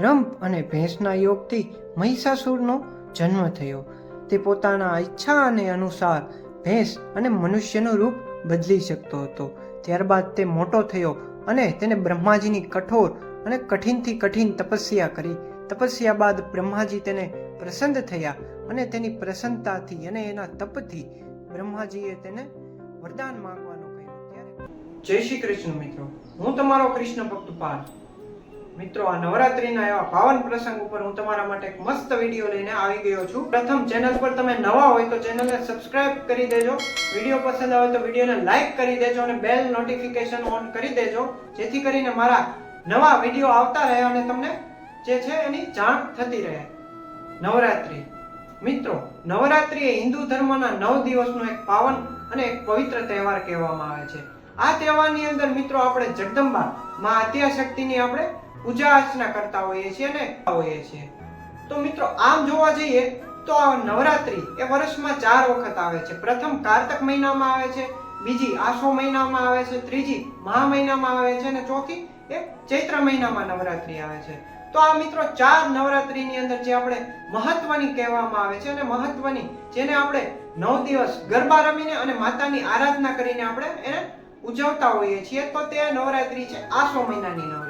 રંભ અને ભેંસના યોગથી મહિષાસુરનો જન્મ થયો. તે પોતાના ઈચ્છા અને અનુસાર ભેંસ અને મનુષ્યનું રૂપ બદલી શકતો હતો. ત્યારબાદ તે મોટો થયો અને તેને બ્રહ્માજીની કઠોર અને કઠિનથી કઠિન તપસ્યા કરી. તપસ્યા બાદ બ્રહ્માજી તેને પ્રસન્ન થયા અને તેની પ્રસન્નતાથી અને એના તપથી બ્રહ્માજીએ તેને વરદાન માંગવાનું કહ્યું. ત્યારે જય શ્રી કૃષ્ણ મિત્રો. હું તમારો કૃષ્ણ ભક્ત પાર્થ મિત્રો, આ નવરાત્રીના એવા પાવન પ્રસંગ ઉપર હું તમારા માટે એક મસ્ત વીડિયો લઈને આવી ગયો છું. પ્રથમ ચેનલ પર તમે નવા હોય તો ચેનલને સબસ્ક્રાઇબ કરી દેજો. વીડિયો પસંદ આવે તો વિડીયોને લાઈક કરી દેજો અને બેલ નોટિફિકેશન ઓન કરી દેજો, જેથી કરીને મારા નવા વીડિયો આવતા રહે અને તમને જે છે એની જાણ થતી રહે. નવરાત્રી. મિત્રો, નવરાત્રી એ હિન્દુ ધર્મના નવ દિવસનો એક પાવન અને એક પવિત્ર તહેવાર કહેવામાં આવે છે. આ તહેવારની અંદર મિત્રો, આપણે જગદંબા, માં આદ્યાશક્તિની આપણે પૂજા અર્ચના કરતા હોઈએ છીએ અને હોઈએ છીએ. તો મિત્રો, આમ જોવા જઈએ, તો આ નવરાત્રિ એ વર્ષમાં ચાર વખત આવે છે. પ્રથમ કારતક મહિનામાં આવે છે, બીજી આસો મહિનામાં આવે છે, ત્રીજી મહા મહિનામાં આવે છે અને ચોથી એ ચૈત્ર મહિનામાં નવરાત્રિ આવે છે. તો આ મિત્રો ચાર નવરાત્રિની અંદર જે આપણે મહત્વની કહેવામાં આવે છે અને મહત્વની જેને આપણે નવ દિવસ ગરબા રમીને અને માતાની આરાધના કરીને આપણે એને ઉજવતા હોઈએ છીએ, તો તે નવરાત્રી છે આસો મહિનાની નવરાત્રી.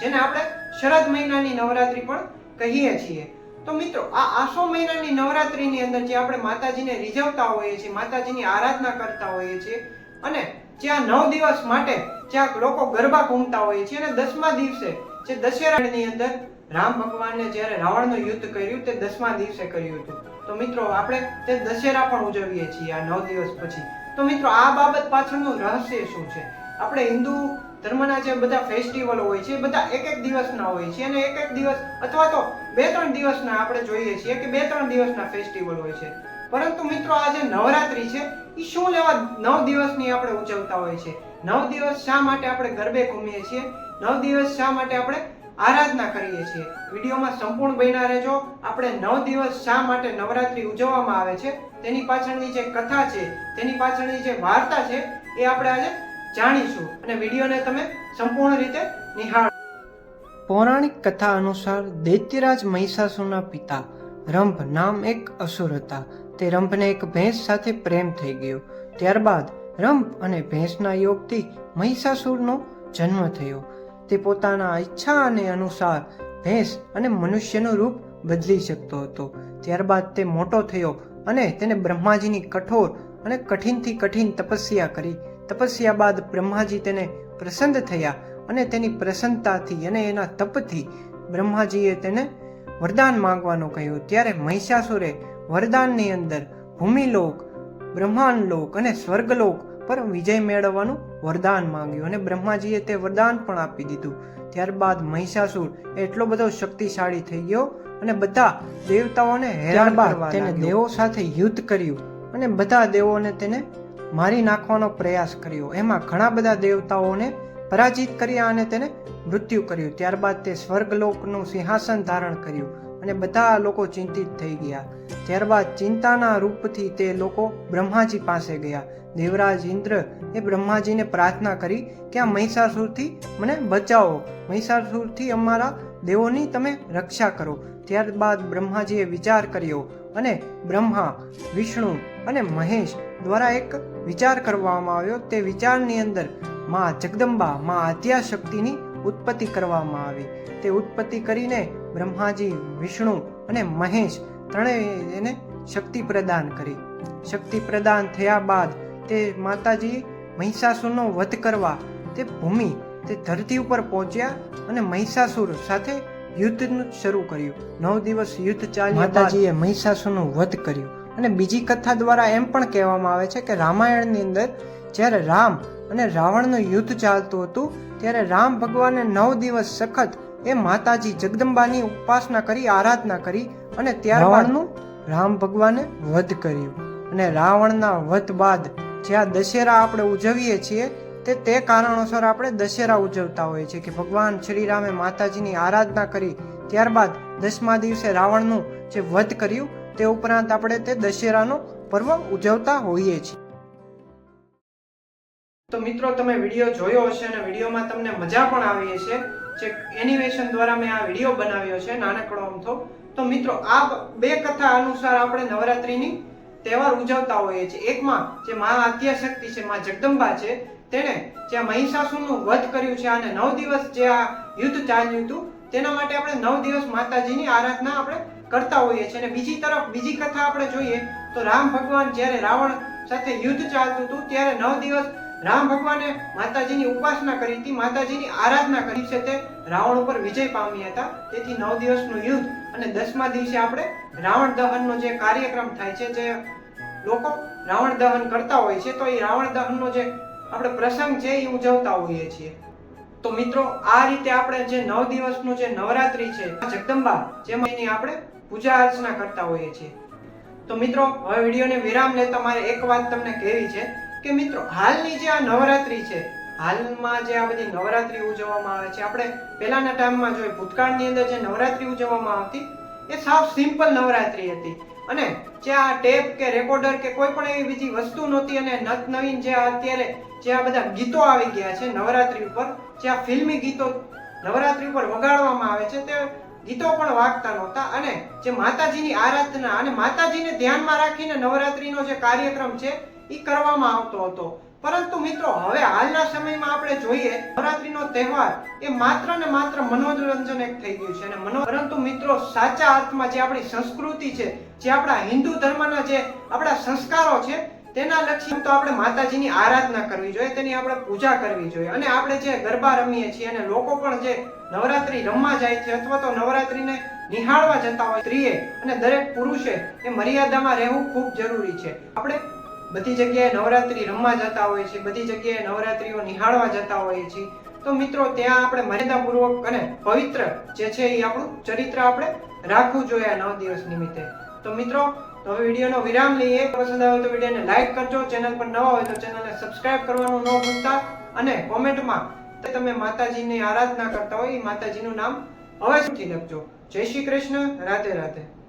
જેને આપણે શરદ મહિનાની નવરાત્રી પણ કહીએ છીએ. તો મિત્રો, આ આસો મહિનાની નવરાત્રીની અંદર જે આપણે માતાજીને રીઝવતા હોઈએ છીએ, માતાજીની આરાધના કરતા હોઈએ છીએ અને જ્યાં નવ દિવસ માટે જ્યાં લોકો ગરબા ઘૂમતા હોઈએ છીએ અને દસમા દિવસે જે દશેરાની અંદર રામ ભગવાનને જ્યારે રાવણનું યુદ્ધ કર્યું તે દસમા દિવસે કર્યું હતું. તો મિત્રો, આપણે તે દશેરા પણ ઉજવીએ છીએ આ નવ દિવસ પછી. તો મિત્રો, આ બાબત પાછળનું રહસ્ય શું છે? આપણે હિન્દુ ધર્મના જે બધા ફેસ્ટિવલ હોય છે બધા એક એક દિવસના હોય છે અને એક એક દિવસ અથવા તો બે ત્રણ દિવસના આપણે જોઈએ છીએ કે બે ત્રણ દિવસના ફેસ્ટિવલ હોય છે. પરંતુ મિત્રો, આ જે નવરાત્રી છે એ શું લેવા નવ દિવસની આપણે ઉજવતા હોય છે? નવ દિવસ શા માટે આપણે ગરબે ઘૂમીએ છીએ? નવ દિવસ શા માટે આપણે આરાધના કરીએ છીએ? વિડીયોમાં સંપૂર્ણ બન્યા રહેજો. આપણે નવ દિવસ શા માટે નવરાત્રી ઉજવવામાં આવે છે? તેની પાછળની જે કથા છે, તેની પાછળની જે વાર્તા છે, એ આપણે આજે જાણીશું અને વિડીયોને તમે સંપૂર્ણ રીતે નિહાળ પૌરાણિક કથા અનુસાર દૈત્યરાજ મહિષાસુરના પિતા રંભ નામ એક અસુર હતા. તે રંભને એક ભેંસ સાથે પ્રેમ થઈ ગયો. ત્યારબાદ રંભ અને ભેંસના યોગથી મહિષાસુરનો જન્મ થયો. તે પોતાના ઈચ્છા અને અનુસાર ભેંસ અને મનુષ્યનું રૂપ બદલી શકતો હતો. ત્યારબાદ તે મોટો થયો અને તેને બ્રહ્માજીની કઠોર અને કઠિનથી કઠિન તપસ્યા કરી. તપસ્યા બાદ બ્રહ્માજી તેને પ્રસન્ન થયા અને તેની પ્રસન્નતાથી અને એના તપથી બ્રહ્માજીએ તેને વરદાન માંગવાનું કહ્યું. ત્યારે મહિષાસુરે વરદાનની અંદર ભૂમિલોક બ્રહ્માંડલોક અને સ્વર્ગલોક પર વિજય મેળવવાનું વરદાન માંગ્યું અને બ્રહ્માજીએ તે વરદાન પણ આપી દીધું. ત્યારબાદ મહિષાસુર એટલો બધો શક્તિશાળી થઈ ગયો અને બધા દેવતાઓને હેરાન કરવા તેને દેવો સાથે યુદ્ધ કર્યું અને બધા દેવોને તેને મારી નાખવાનો પ્રયાસ કર્યો. એમાં ઘણા બધા દેવતાઓને પરાજિત કર્યા અને તેને મૃત્યુ કર્યું. ત્યારબાદ તે સ્વર્ગલોકનું સિંહાસન ધારણ કર્યું અને બધા લોકો ચિંતિત થઈ ગયા. ત્યારબાદ ચિંતાના રૂપથી તે લોકો બ્રહ્માજી પાસે ગયા. દેવરાજ ઇન્દ્ર એ બ્રહ્માજીને પ્રાર્થના કરી કે આ મહિષાસુરથી મને બચાવો. મહિષાસુરથી અમારા દેવોની તમે રક્ષા કરો. ત્યારબાદ બ્રહ્માજીએ વિચાર કર્યો અને બ્રહ્મા, વિષ્ણુ અને મહેશ દ્વારા એક વિચાર કરવામાં આવ્યો, તે વિચારની અંદરમાં જગદંબા, માં આદ્યાશક્તિની ઉત્પત્તિ કરવામાં આવી. તે ઉત્પત્તિ કરીને બ્રહ્માજી, વિષ્ણુ અને મહેશ ત્રણેય એને શક્તિ પ્રદાન કરી. શક્તિ પ્રદાન થયા બાદ તે માતાજી મહિષાસુરનો વધ કરવા, તે ભૂમિ, તે ધરતી ઉપર પહોંચ્યા અને મહિષાસુર સાથે યુદ્ધનું શરૂ કર્યું. નવ દિવસ યુદ્ધ ચાલ્યું માતાજીએ મહિષાસુરનું વધ કર્યું. અને બીજી કથા દ્વારા એમ પણ કહેવામાં આવે છે કે રામાયણની અંદર જ્યારે રામ અને રાવણનું યુદ્ધ ચાલતું હતું, ત્યારે રામ ભગવાને નવ દિવસ સખત એ માતાજી જગદંબાની ઉપાસના કરી, આરાધના કરી અને ત્યારબાદનું રામ ભગવાને વધ કર્યું. અને રાવણના વધ બાદ જ્યાં દશેરા આપણે ઉજવીએ છીએ, તે તે કારણોસર આપણે દશેરા ઉજવતા હોઈએ છીએ કે ભગવાન શ્રી રામે માતાજીની આરાધના કરી, ત્યારબાદ દસમા દિવસે રાવણનું જે વધ કર્યું તે ઉપરાંત આપણે તે દશેરાનો પર્વ ઉજવતા હોઈએ છીએ. તો મિત્રો, તમે વીડિયો જોયો હશે અને વિડીયોમાં તમને મજા પણ આવી હશે. જે એનિમેશન દ્વારા મેં આ વીડિયો બનાવ્યો છે, નાનકડો અમથો તો. મિત્રો, આ બે કથા અનુસાર આપણે નવરાત્રિની તહેવાર ઉજવતા હોઈએ છીએ. એકમાં જે મા આદ્યાશક્તિ છે, મા જગદંબા છે, તેણે જે મહિષાસુરનું વધ કર્યું છે અને નવ દિવસ જે આ યુદ્ધ ચાલ્યું હતું, તેના માટે આપણે નવ દિવસ માતાજીની આરાધના આપણે કરતા હોઈએ છીએ. અને બીજી તરફ, બીજી કથા આપણે જોઈએ, તો રામ ભગવાન જ્યારે રાવણ સાથે યુદ્ધ ચાલતું હતું, ત્યારે નવ દિવસ રામ ભગવાને માતાજીની ઉપાસના કરી હતી, માતાજીની આરાધના કરી છે તે રાવણ ઉપર વિજય પામ્યા હતા. તેથી નવ દિવસનું યુદ્ધ અને દસમા દિવસે આપણે રાવણ દહનનો જે કાર્યક્રમ થાય છે, જે લોકો રાવણ દહન કરતા હોય છે, તો એ રાવણ દહનનો જે આપણે પ્રસંગ છે, એ ઉજવતા હોઈએ છીએ. તો મિત્રો, આ રીતે આપણે જે નવ દિવસનું જે નવરાત્રી છે જગદંબા, જેમાં એની આપણે પૂજા અર્ચના કરતા હોઈએ છીએ. તો મિત્રો, હવે વિડીયોને વિરામ લેતા મારે એક વાત તમને કહેવી છે કે મિત્રો, હાલની જે આ નવરાત્રી છે, હાલમાં જે આ બધી નવરાત્રી ઉજવવામાં આવે છે, આપણે પહેલાના ટાઈમમાં જોઈએ ભૂતકાળની અંદર જે નવરાત્રી ઉજવવામાં આવતી, એ સાવ સિમ્પલ નવરાત્રી હતી. અને જે આ ટેપ કે રેકોર્ડર કે કોઈ પણ એવી બીજી વસ્તુ નહોતી અને નત નવીન જે અત્યારે જે આ બધા ગીતો આવી ગયા છે નવરાત્રી ઉપર, જે આ ફિલ્મી ગીતો નવરાત્રી ઉપર વગાડવામાં આવે છે, તે ગીતો પણ વાગતા નહોતા અને જે માતાજીની આરાધના અને માતાજીને ધ્યાનમાં રાખીને નવરાત્રીનો જે કાર્યક્રમ છે, એ કરવામાં આવતો હતો. પરંતુ મિત્રો, હવે હાલના સમયમાં આપણે જોઈએ, નવરાત્રીનો તહેવાર એ માત્ર ને માત્ર મનોરંજન એક થઈ ગયું છે અને મનો, પરંતુ મિત્રો, સાચા અર્થમાં જે આપણી સંસ્કૃતિ છે, જે આપણા હિન્દુ ધર્મના જે આપણા સંસ્કારો છે તેના લક્ષી તો આપણે માતાજીની આરાધના કરવી જોઈએ, તેની આપણે પૂજા કરવી જોઈએ. અને આપણે જે ગરબા રમીએ છીએ અને લોકો પણ જે નવરાત્રી રમવા જાય છે અથવા તો નવરાત્રીને નિહાળવા જતા હોય, સ્ત્રીએ અને દરેક પુરુષે એ મર્યાદામાં રહેવું ખૂબ જરૂરી છે. આપણે બધી જગ્યાએ નવરાત્રી રમવા જતા હોઈએ છીએ, બધી જગ્યાએ નવરાત્રીઓ નિહાળવા જતા હોઈએ છીએ. તો મિત્રો, ત્યાં આપણે મર્યાદાપૂર્વક અને પવિત્ર જે છે એ આપણું ચરિત્ર આપણે રાખવું જોઈએ નવ દિવસ નિમિત્તે. તો મિત્રો તો હવે વિડીયોનો વિરામ લઈએ. પસંદ આવે તો વિડીયોને લાઈક કરજો. ચેનલ પર નવા હોય તો ચેનલને સબસ્ક્રાઇબ કરવાનું ન ભૂલતા. અને કોમેન્ટમાં તમે માતાજીની આરાધના કરતા હોય, એ માતાજીનું નામ અવશ્યથી લખજો. જય શ્રી કૃષ્ણ. રાધે રાધે.